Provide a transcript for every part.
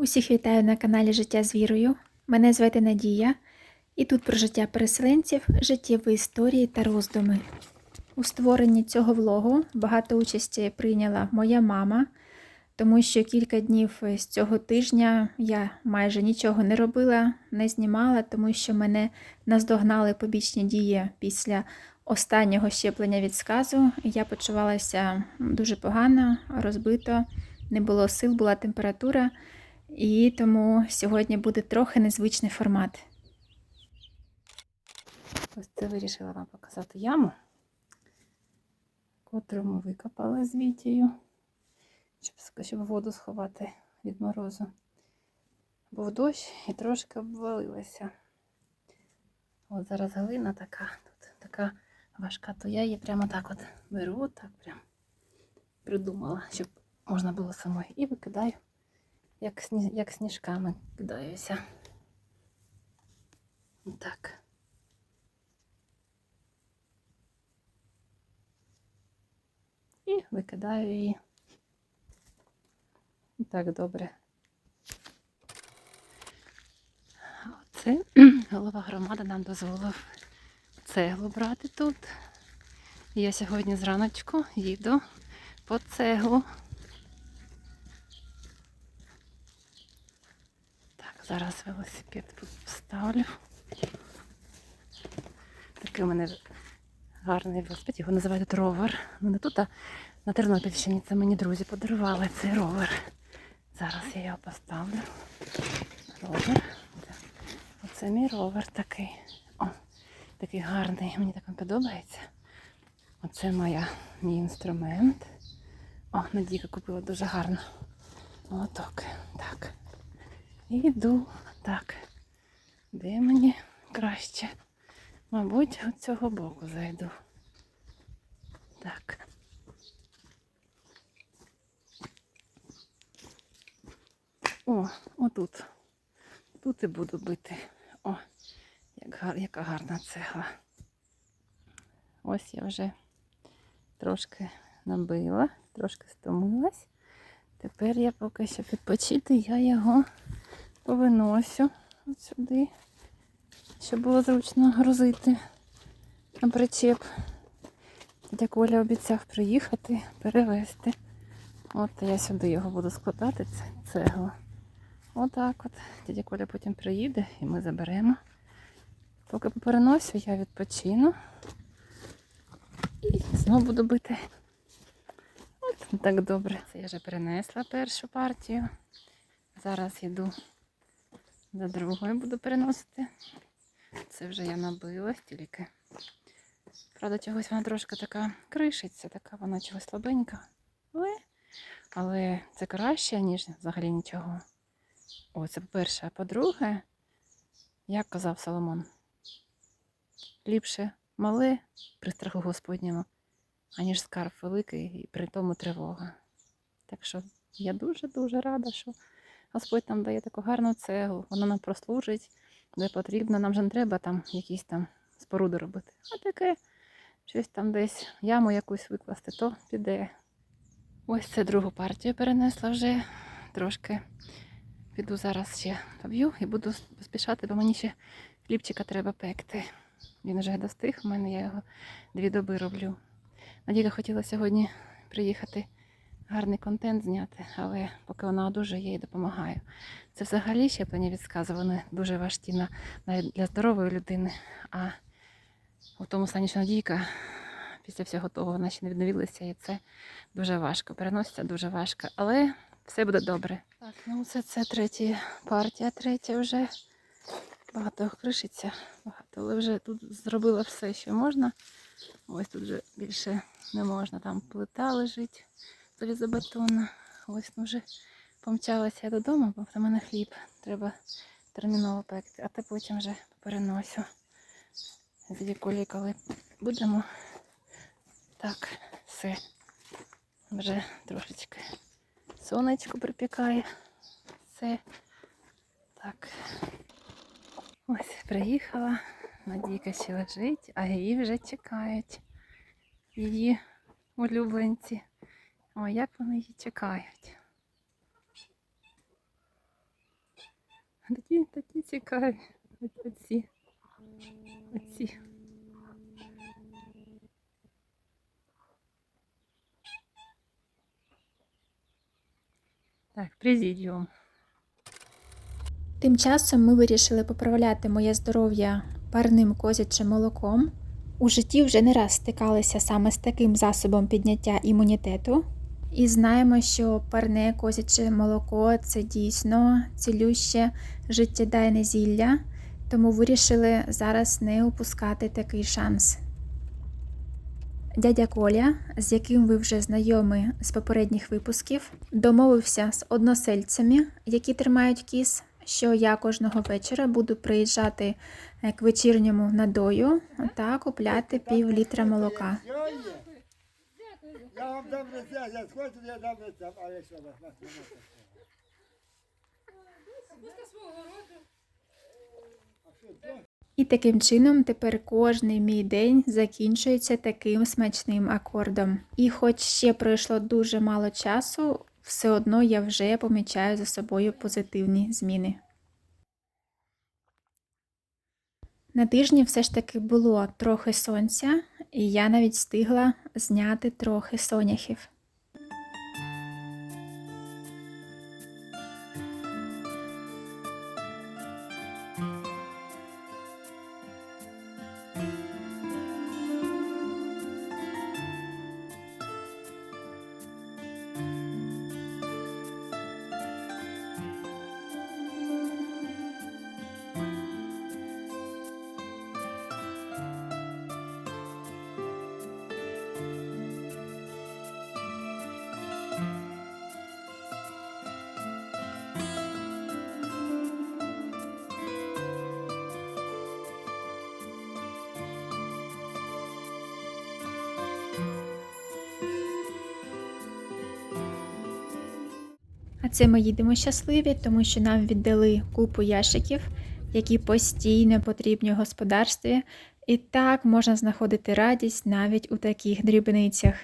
Усіх вітаю на каналі Життя з вірою. Мене звати Надія, і тут про життя переселенців, життєві історії та роздуми. У створенні цього влогу багато участі прийняла моя мама, тому що кілька днів з цього тижня я майже нічого не робила, не знімала, тому що мене наздогнали побічні дії після останнього щеплення від сказу. Я почувалася дуже погано, розбито, не було сил, була температура. І тому сьогодні буде трохи незвичний формат. Ось це вирішила вам показати яму, котру ми викопали з Вітією, щоб, щоб воду сховати від морозу. Був дощ і трошки обвалилася. От зараз глина така, тут така важка, то я її прямо так от беру, так прям придумала, щоб можна було самою. І викидаю, як, як сніжками кидаюся. Так. І викидаю її. І Так, добре. Оце голова громади нам дозволив цеглу брати тут. Я сьогодні зраночку їду по цеглу. Так, зараз велосипед тут поставлю. Такий у мене гарний велосипед, його називають ровер. Ну не тут, а на Тернопільщині це мені друзі подарували цей ровер. Зараз я його поставлю. Ровер. Оце мій ровер такий. О, такий гарний. Мені так подобається. Оце моя, мій інструмент. О, Надійка купила дуже гарно. Молоток. Так. І йду. Так. Де мені краще? Мабуть, з цього боку зайду. Так. О, отут. Тут і буду бити. О, як гар, яка гарна цегла. Ось я вже трошки набила, трошки стомилась. Тепер я поки що відпочити, я його повиносю от сюди, щоб було зручно грузити на причеп. Дядя Коля обіцяв приїхати, перевезти. От я сюди його буду складати, це цегло. Отак от. Дядя Коля потім приїде і ми заберемо. Поки переносю, я відпочину. І знову буду бити. От так добре. Це я вже перенесла першу партію. Зараз йду до другої буду переносити. Це вже я набила стільки. Правда, чогось вона трошки така кришиться, така вона чогось слабенька. Але, але це краще, ніж взагалі нічого. О, це по-перше. А по-друге, як казав Соломон, ліпше мале при страху Господньому, аніж скарб великий і при тому тривога. Так що я дуже-дуже рада, що Господь нам дає таку гарну цеглу, вона нам прослужить, де потрібно. Нам же не треба там якісь там споруди робити. А таке щось там десь яму якусь викласти, то піде. Ось це другу партію перенесла вже трошки. Піду зараз ще поб'ю і буду поспішати, бо мені ще хлібчика треба пекти. Він вже достиг, у мене я його дві доби роблю. Надіка хотіла сьогодні приїхати гарний контент зняти, але поки вона одужує, я їй допомагаю. Це взагалі щеплення від сказу, вони дуже важкі на, навіть для здорової людини. А у тому стані, що Надійка після всього того вона ще не відновилася, і це дуже важко. Переноситься дуже важко, але все буде добре. Так, ну це, це третя партія, третя вже. Багато кришиться, багато, але вже тут зробила все, що можна. Ось тут вже більше не можна. Там плита лежить залізобетонна. Ось ну вже помчалася я додому, бо в мене хліб. Треба терміново пекти, а те потім вже переносю. З колі, коли будемо. Так, все. Вже трошечки сонечко припікає. Все. Так. Ось приїхала. Надійка ще лежить, а її вже чекають. Її улюбленці. Ой, як вони її чекають. Такі, такі цікаві. Оці. Оці. Так, президіум. Тим часом ми вирішили поправляти моє здоров'я парним козячим молоком. У житті вже не раз стикалися саме з таким засобом підняття імунітету. І знаємо, що парне козяче молоко це дійсно цілюще життєдайне зілля, тому вирішили зараз не упускати такий шанс. Дядя Коля, з яким ви вже знайомі з попередніх випусків, домовився з односельцями, які тримають кіз, що я кожного вечора буду приїжджати е, к вечірньому надою та купляти пів літра молока. Я вам дам рецепт, я схочу, я дам рецепт, а якщо вас нас немає. А що, то? І таким чином тепер кожний мій день закінчується таким смачним акордом. І хоч ще пройшло дуже мало часу, все одно я вже помічаю за собою позитивні зміни. На тижні все ж таки було трохи сонця, і я навіть встигла зняти трохи соняхів. Це ми їдемо щасливі, тому що нам віддали купу ящиків, які постійно потрібні в господарстві, і так можна знаходити радість навіть у таких дрібницях.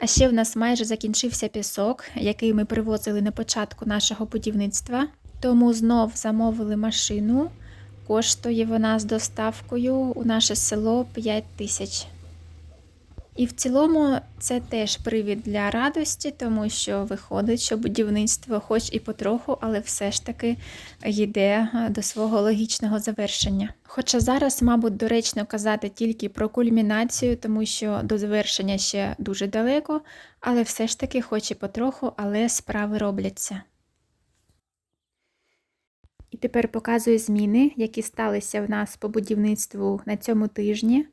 А ще в нас майже закінчився пісок, який ми привозили на початку нашого будівництва, тому знов замовили машину. Коштує вона з доставкою у наше село 5 тисяч. І в цілому це теж привід для радості, тому що виходить, що будівництво, хоч і потроху, але все ж таки йде е, до свого логічного завершення. Хоча зараз, мабуть, доречно казати тільки про кульмінацію, тому що до завершення ще дуже далеко, але все ж таки, хоч і потроху, але справи робляться. І тепер показую зміни, які сталися в нас по будівництву на цьому тижні.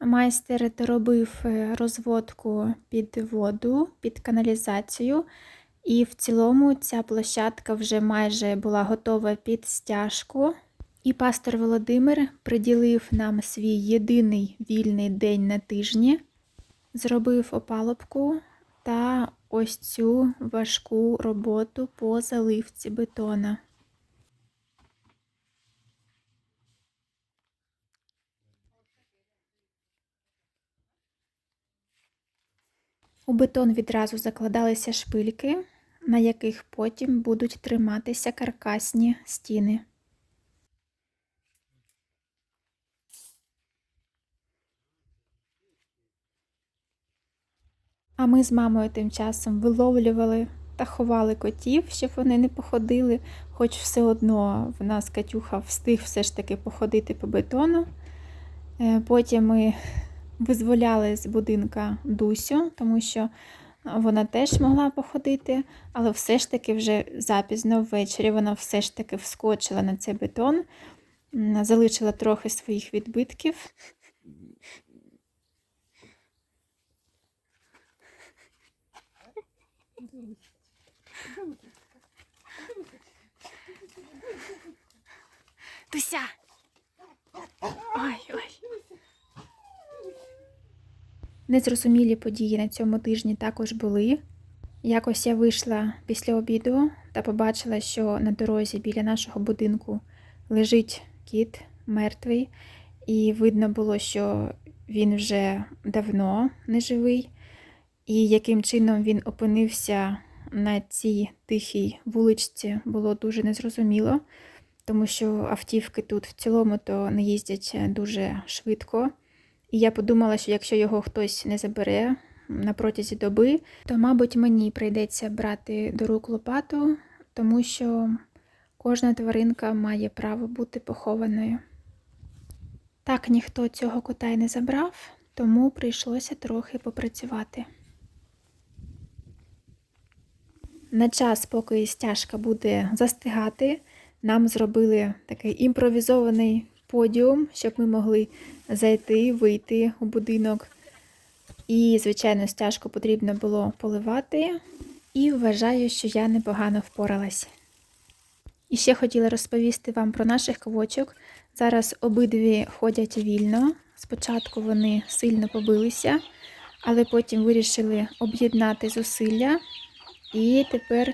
Майстер доробив е, розводку під воду, під каналізацію, і в цілому ця площадка вже майже була готова під стяжку. І пастор Володимир приділив нам свій єдиний вільний день на тижні, зробив опалубку та ось цю важку роботу по заливці бетона. У бетон відразу закладалися шпильки, на яких потім будуть триматися каркасні стіни. А ми з мамою тим часом виловлювали та ховали котів, щоб вони не походили, хоч все одно в нас Катюха встиг все ж таки походити по бетону. Е, Потім ми визволяли з будинка Дусю, тому що вона теж могла походити, але все ж таки вже запізно ввечері вона все ж таки вскочила на цей бетон, залишила трохи своїх відбитків. Дуся! Ой, ой. Незрозумілі події на цьому тижні також були. Якось я вийшла після обіду та побачила, що на дорозі біля нашого будинку лежить кіт мертвий, і видно було, що він вже давно не живий, і яким чином він опинився на цій тихій вуличці було дуже незрозуміло, тому що автівки тут в цілому то не їздять дуже швидко. І я подумала, що якщо його хтось не забере на протязі доби, то, мабуть, мені прийдеться брати до рук лопату, тому що кожна тваринка має право бути похованою. Так ніхто цього кота й не забрав, тому прийшлося трохи попрацювати. На час, поки стяжка буде застигати, нам зробили такий імпровізований подіум, щоб ми могли зайти, вийти у будинок. І, звичайно, стяжку потрібно було поливати. І вважаю, що я непогано впоралась. І ще хотіла розповісти вам про наших квочок. Зараз обидві ходять вільно. Спочатку вони сильно побилися, але потім вирішили об'єднати зусилля. І тепер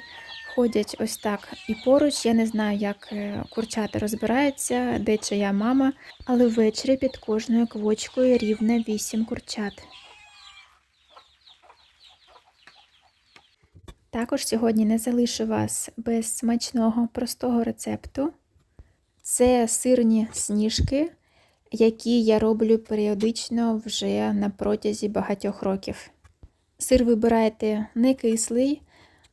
ходять ось так і поруч. Я не знаю, як е, курчата розбираються, де чия мама, але ввечері під кожною квочкою рівно 8 курчат. Також сьогодні не залишу вас без смачного простого рецепту. Це сирні сніжки, які я роблю періодично вже на протязі багатьох років. Сир вибираєте не кислий,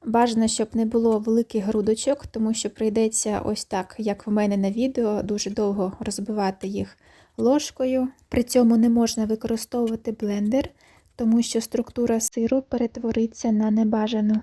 бажано, щоб не було великих грудочок, тому що прийдеться ось так, як в мене на відео, дуже довго розбивати їх ложкою. При цьому не можна використовувати блендер, тому що структура сиру перетвориться на небажану.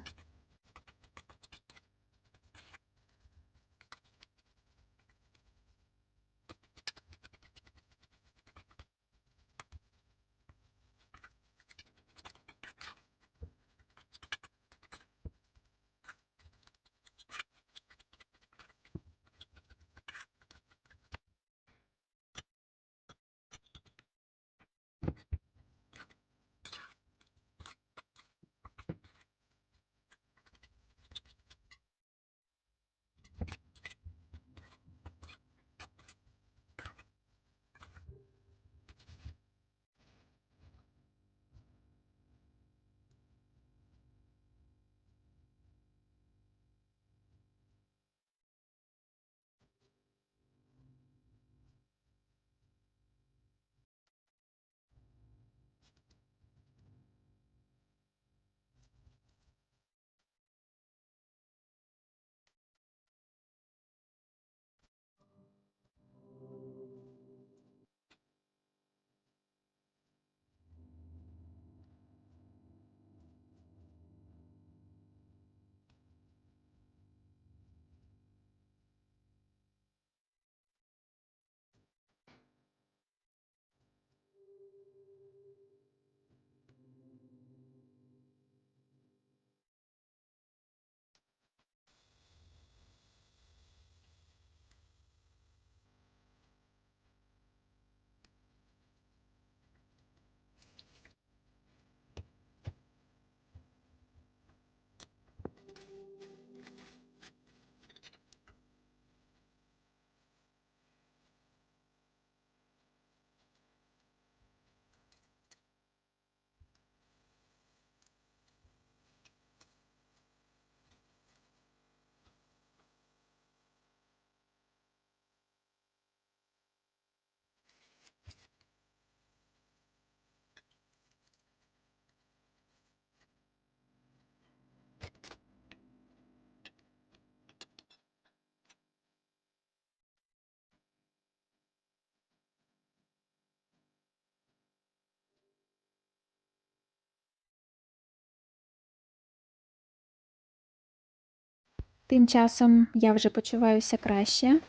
Тим часом я вже почуваюся краще.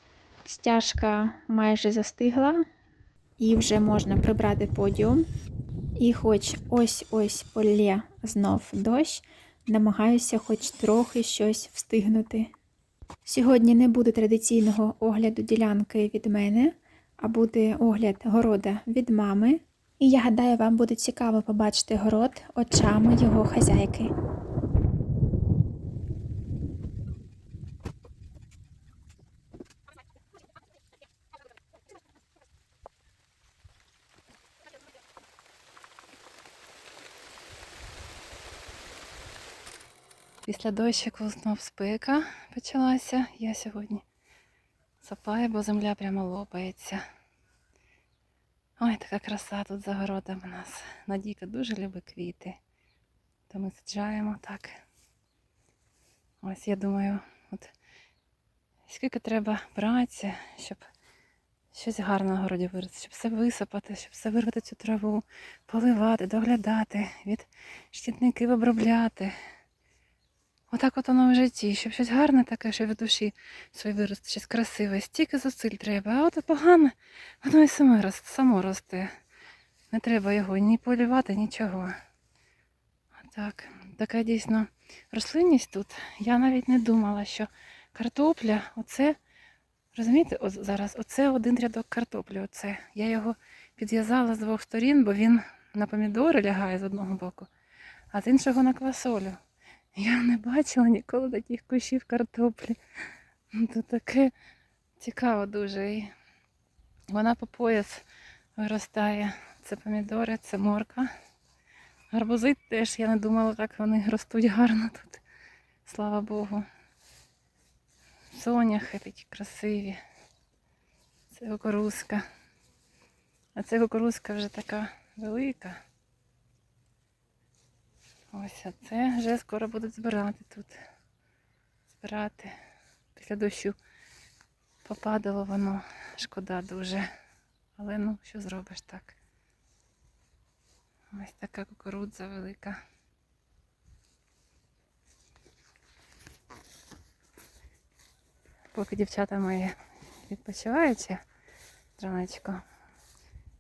Стяжка майже застигла, і вже можна прибрати подіум. І хоч ось-ось полє знов дощ, намагаюся хоч трохи щось встигнути. Сьогодні не буде традиційного огляду ділянки від мене, а буде огляд города від мами. І я гадаю, вам буде цікаво побачити город очами його хазяйки. Після дощику знов спека почалася. Я сьогодні сапаю, бо земля прямо лопається. Ой, така краса тут за городом у нас. Надійка дуже любить квіти. То ми саджаємо так. Ось я думаю, от скільки треба праці, щоб щось гарне на городі вирости, щоб все висипати, щоб все вирвати цю траву, поливати, доглядати, від шкідників обробляти. Отак от воно в житті, щоб щось гарне таке, що від душі своє виросте, щось красиве, стільки зусиль треба, а от погане, воно і саме росте, само росте. Не треба його ні полювати, нічого. Так, така дійсно рослинність тут. Я навіть не думала, що картопля, оце, розумієте, от зараз оце один рядок картоплі. Оце. Я його підв'язала з двох сторін, бо він на помідори лягає з одного боку, а з іншого на квасолю. Я не бачила ніколи таких кущів картоплі. Ну, Тут таке цікаво дуже. І вона по пояс виростає. Це помідори, це морка. Гарбузи теж, я не думала, так вони ростуть гарно тут. Слава Богу. Соняхи такі красиві. Це кукурузка. А це кукурузка вже така велика. Ось а це вже скоро будуть збирати тут. Збирати. Після дощу попадало воно. Шкода дуже. Але ну, що зробиш так? Ось така кукурудза велика. Поки дівчата мої відпочивають ще зранечко.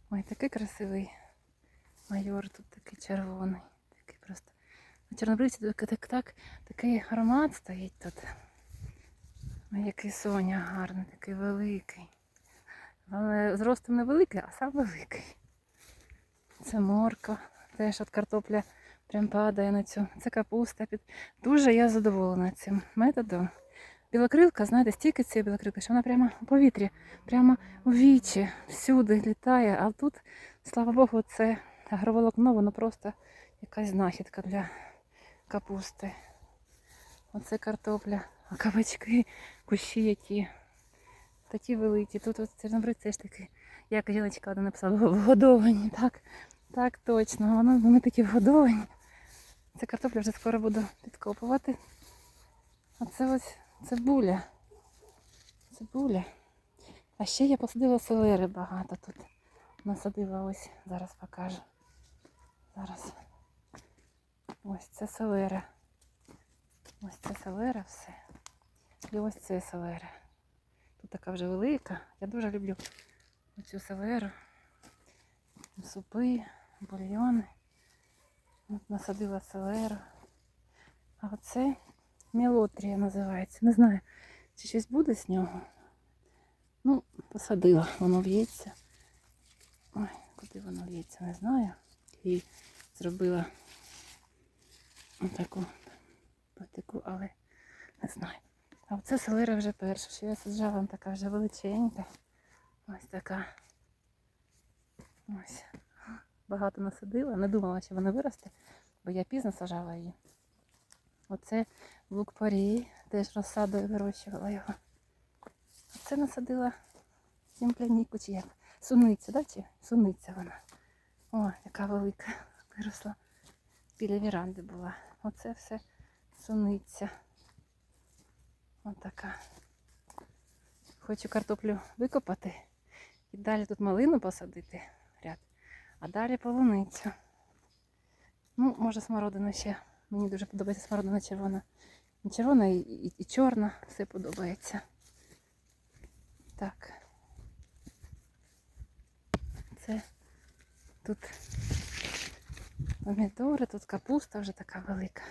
Ой, такий красивий майор тут такий червоний. Такий просто. На чорнобривці так, так, так, такий аромат стоїть тут. Ой, який соня гарний, такий великий. Але зростом не великий, а сам великий. Це морква. Теж от картопля прям падає на цю. Це капуста. Дуже я задоволена цим методом. Білокрилка, знаєте, стільки цієї білокрилки, що вона прямо у повітрі, прямо у вічі, всюди літає. А тут, слава Богу, це агроволокно, воно просто якась знахідка для капусти. Оце картопля. А кабачки, кущі які. Такі великі. Тут от чорнобривці теж такі, як жіночка одна написала, вгодовані. Так, так точно. Вони, вони такі вгодовані. Це картопля вже скоро буду підкопувати. А це ось цибуля. Цибуля. А ще я посадила селери багато тут. Насадила ось, зараз покажу. Зараз. Ось це селера. Ось це селера все. І ось це селера. Тут така вже велика. Я дуже люблю цю селеру. Супи, бульйони. От насадила селеру. А оце мелотрія називається. Не знаю, чи щось буде з нього. Ну, посадила, воно в'ється. Ой, куди воно в'ється, не знаю. І зробила отаку патику, але не знаю. А оце селера вже перша, що я саджала, вона така вже величенька. Ось така. Ось. Багато насадила. Не думала, що вона виросте, бо я пізно сажала її. Оце лук порій, теж розсадою вирощувала його. Оце насадила земляніку чи як. Суниця, да? Чи? Суниця вона. О, яка велика виросла. Біля віранди була. Оце все суниця. Отака. Хочу картоплю викопати і далі тут малину посадити ряд, а далі полуницю. Ну, може, смородина ще. Мені дуже подобається смородина червона. І червона і, і, і чорна, все подобається. Так. Це тут помідори, тут капуста вже така велика.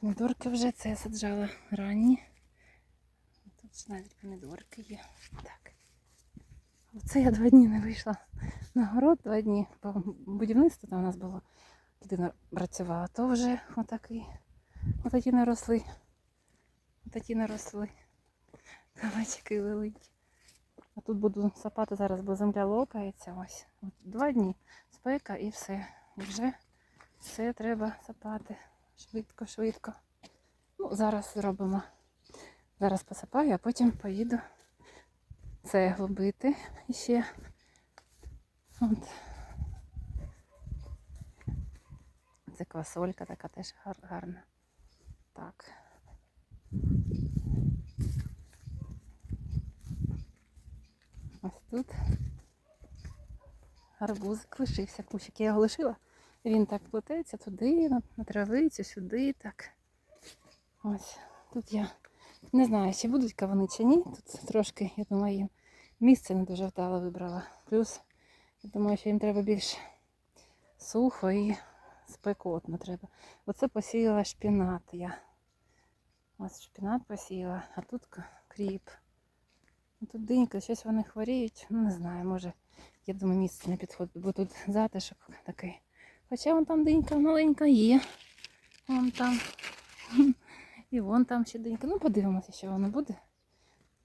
Помідорки вже це я саджала ранні. Тут навіть помідорки є. Так. Оце я два дні не вийшла на город, два дні. Бо будівництво там у нас було. Людина працювала, то вже отакий. Отакі наросли. Отакі наросли. Кавачки великі. А тут буду сапати зараз, бо земля лопається. Ось. От два дні спека і все. І вже все треба сапати. Швидко, швидко. Ну, зараз зробимо. Зараз посипаю, а потім поїду цеглу бити іще. От. Це квасолька така теж гар- гарна. Так. Ось тут гарбузик лишився, кущик. Я його лишила. Він так плететься туди, на, травицю, сюди, так. Ось. Тут я не знаю, чи будуть кавуни, чи ні. Тут трошки, я думаю, їм місце не дуже вдало вибрала. Плюс, я думаю, що їм треба більш сухо і спекотно треба. Оце посіяла шпінат я. Ось шпінат посіяла, а тут кріп. Ну, Тут динька, щось вони хворіють. Ну, не знаю, може, я думаю, місце не підходить, бо тут затишок такий. Хоча вон там динька маленька є. Вон там. І вон там ще динька. Ну, подивимося, що воно буде.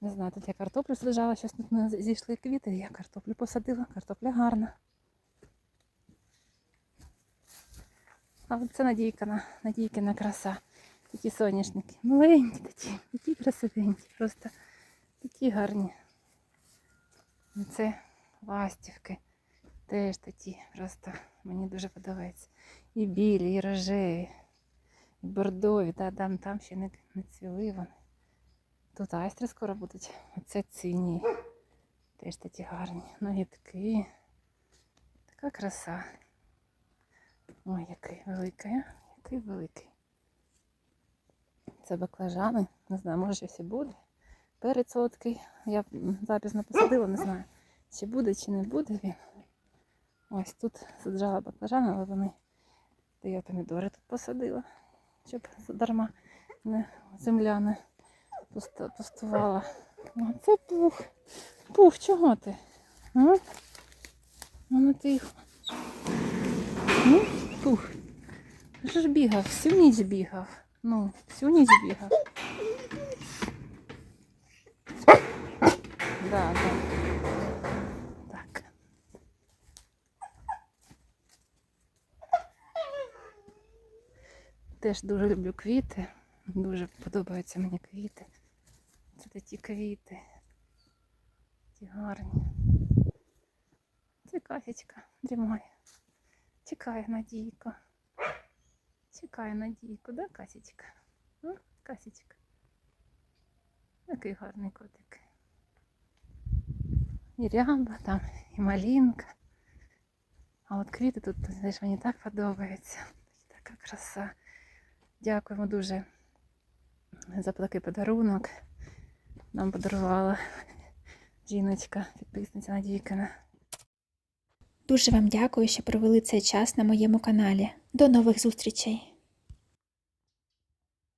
Не знаю, тут я картоплю саджала, щось тут зійшли квіти, я картоплю посадила, картопля гарна. А це Надійкина, Надійкина краса. Такі соняшники. Маленькі такі, такі красивенькі, просто такі гарні. Це ластівки. Теж такі, просто мені дуже подобається. І білі, і рожеві, і бордові, та там, там ще не, не цвіли вони. Тут айстри скоро будуть. Оце ціні. Теж такі гарні. Ногітки. Така краса. Ой, який великий, який великий. Це баклажани. Не знаю, може щось і буде. Перець солодкий. Я запізно посадила, не знаю, чи буде, чи не буде він. Ось тут саджала баклажани, але вони. Та я помідори тут посадила, щоб дарма не земля не пустувала. О, це пух. Пух, чого ти? А? Ну, тихо. Ну, пух. Що ж бігав? Всю ніч бігав. Ну, всю ніч бігав. Да, да. Так. Теж дуже люблю квіти. Дуже подобаються мені квіти. Це такі квіти. Такі гарні. Це Касечка дрімає. Чекає Надійко. Чекає Надійку, да, Касечка? Ну, Касечка. Який гарний котик. І ряба там, і малинка. А от квіти тут, знаєш, мені так подобаються. Така краса. Дякуємо дуже за такий подарунок. Нам подарувала жіночка, підписниця Надійкина. Дуже вам дякую, що провели цей час на моєму каналі. До нових зустрічей!